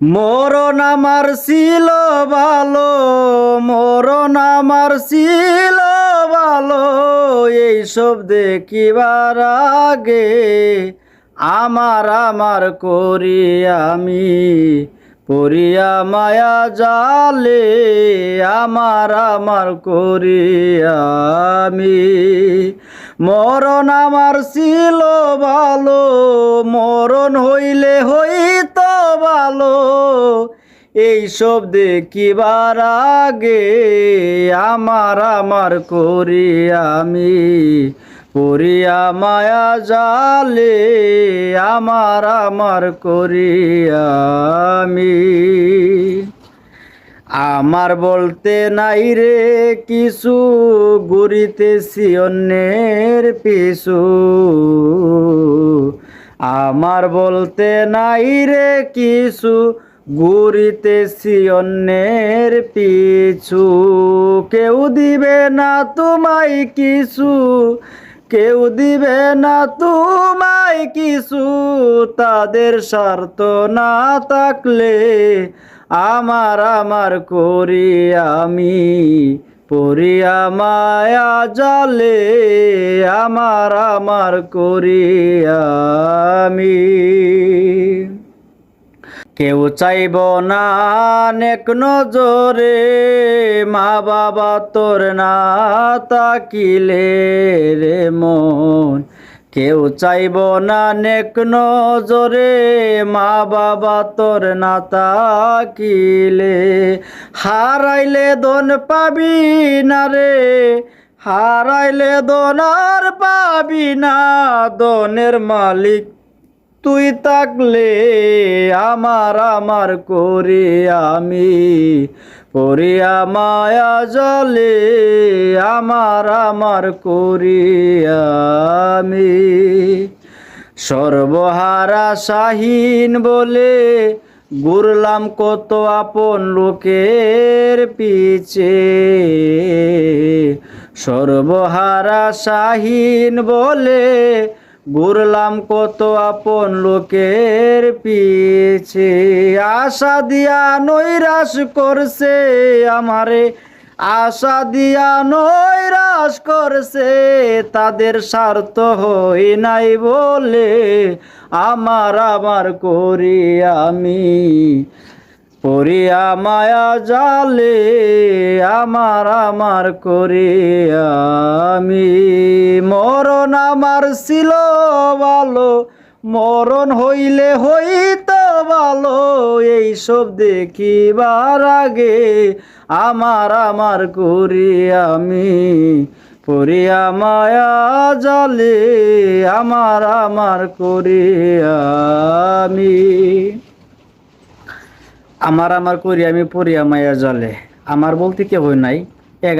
মরণ আমার ছিল ভালো, মরণ আমার ছিল ভালো এইসব দেখিবার আগে আমার আমার করি আমি। পরিয়া মায়া জালে আমার আমার করিয়ামি মরণ আমার ছিল ভালো মরণ হইলে হইত ভালো। এইসব দেখিবার আগে আমার আমার করি আমি পরিয়া মায়া জালে আমার আমার করি আমি। আমার বলতে নাই রে কিছু ঘুরিতেছি অন্যের পিছু। আমার বলতে নাই রে কিছু ঘুরিতেছি অন্যের পিছু। কেউ দিবে না তোমায় কিছু, কেউ দিবে না তোমায় কিছু। তাদের স্বার্থ না থাকলে আমার আমার করি আমি পরিয়া মায়া জালে আমার আমার করি আমি। কেউ চাইব না নেক নজরে। মা বাবা তোর না তাকিলে রে মন। কেউ চাইব না নেক নজরে। মা বাবা তোর না তাকিলে। হারাইলে দন পাবি না রে। হারাইলে দন আর পাবি না। দনের মালিক তুই থাকলে আমার আমার করি আমি। পরিয়া মায়া জলে, আমার আমার করি আমি। সর্বহারা শাহীন বলে ঘুরলাম কত আপন লোকের পিছে। সর্বহারা শাহীন বলে ঘুরলাম কত আপন লোকের পিছে। আশা দিয়া নৈরাশ করছে আমারে। আশা দিয়া নৈরাশ করছে, তাদের স্বার্থ হই নাই বলে আমার আমার করি আমি। পরিয়া মায়া জালে আমার আমার করি আমি। মরণ আমার ছিল ভালো, মরণ হইলে হইত ভালো এইসব দেখিবার আগে আমার আমার করি আমি। পরিয়া মায়া জালে আমার আমার করি আমি। আমার আমার করি আমি পরিয়া মায়া জলে আমার বলতে কেউ নাই। এ